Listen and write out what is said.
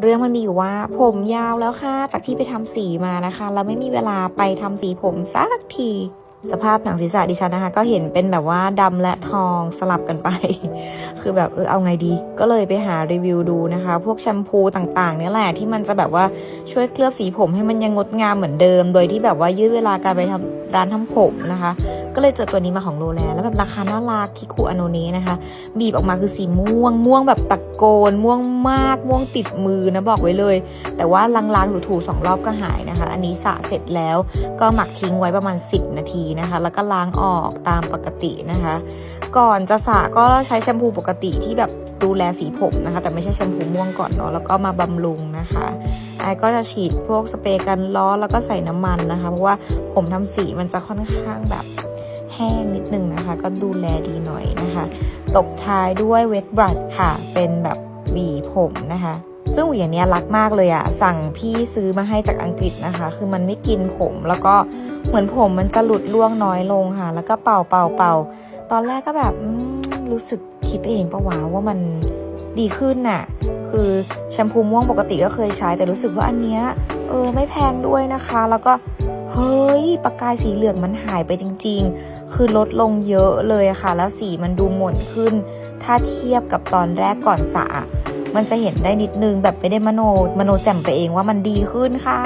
เรื่องมันมีอยู่ว่าผมยาวแล้วค่ะ จากที่ไปทำสีมานะคะ แล้วไม่มีเวลาไปทำสีผมสักที สภาพหนังศีรษะดิฉันนะคะ ก็เห็นเป็นแบบว่าดำและทองสลับกันไป คือแบบเออเอาไงดี ก็เลยไปหารีวิวดูนะคะ พวกแชมพูต่างๆเนี่ยแหละที่มันจะแบบว่าช่วยเคลือบสีผมให้มันยังงดงามเหมือนเดิม โดยที่แบบว่ายืดเวลาการไปทำร้านทำผมนะคะ ก็เลยเจอตัวนี้มาของโรแลแล้วแบบราคาน่ารักคิคุอโนเนะนะคะ บีบออกมาคือสีม่วง ม่วงแบบตะโกน ม่วงมาก ม่วงติดมือนะบอกไว้เลย แต่ว่าล้างๆถูๆสองรอบก็หายนะคะ อันนี้สระเสร็จแล้วก็หมักทิ้งไว้ประมาณ 10 นาทีนะคะ แล้วก็ล้างออกตามปกตินะคะ ก่อนจะสระก็ใช้แชมพูปกติที่แบบดูแลสีผมนะคะ แต่ไม่ใช่แชมพูม่วงก่อนเนาะแล้วก็มาบำรุงนะคะไอ้ก็จะฉีดพวกสเปรย์กันร้อนแล้วก็ใส่น้ำมันนะคะ เพราะว่าผมทำสีมันจะค่อนข้างแบบ แห้งนิดนึงนะคะ ก็ดูแลดีหน่อยนะคะ ตบท้ายด้วยเวทบรัชค่ะ เป็นแบบหวีผมนะคะ ซึ่งหวีอันนี้รักมากเลยอะสั่งพี่ซื้อมาให้จากอังกฤษนะคะ คือมันไม่กินผมแล้วก็เหมือนผมมันจะหลุดร่วงน้อยลงค่ะ แล้วก็เป่าเป่าเป่าตอนแรกก็แบบรู้สึกคิดเองปะวะว่ามันดีขึ้นน่ะ คือแชมพูม่วงปกติก็เคยใช้แต่รู้สึกว่าอันเนี้ยเออไม่แพงด้วยนะคะ แล้วก็ เฮ้ยประกายสีเหลืองมันหายไปจริง ๆ คือลดลงเยอะเลยอะค่ะ แล้วสีมันดูหม่นขึ้น ถ้าเทียบกับตอนแรกก่อนสระมันจะเห็นได้นิดนึงแบบไม่ได้มโนมโนแจ่มไปเองว่ามันดีขึ้นค่ะ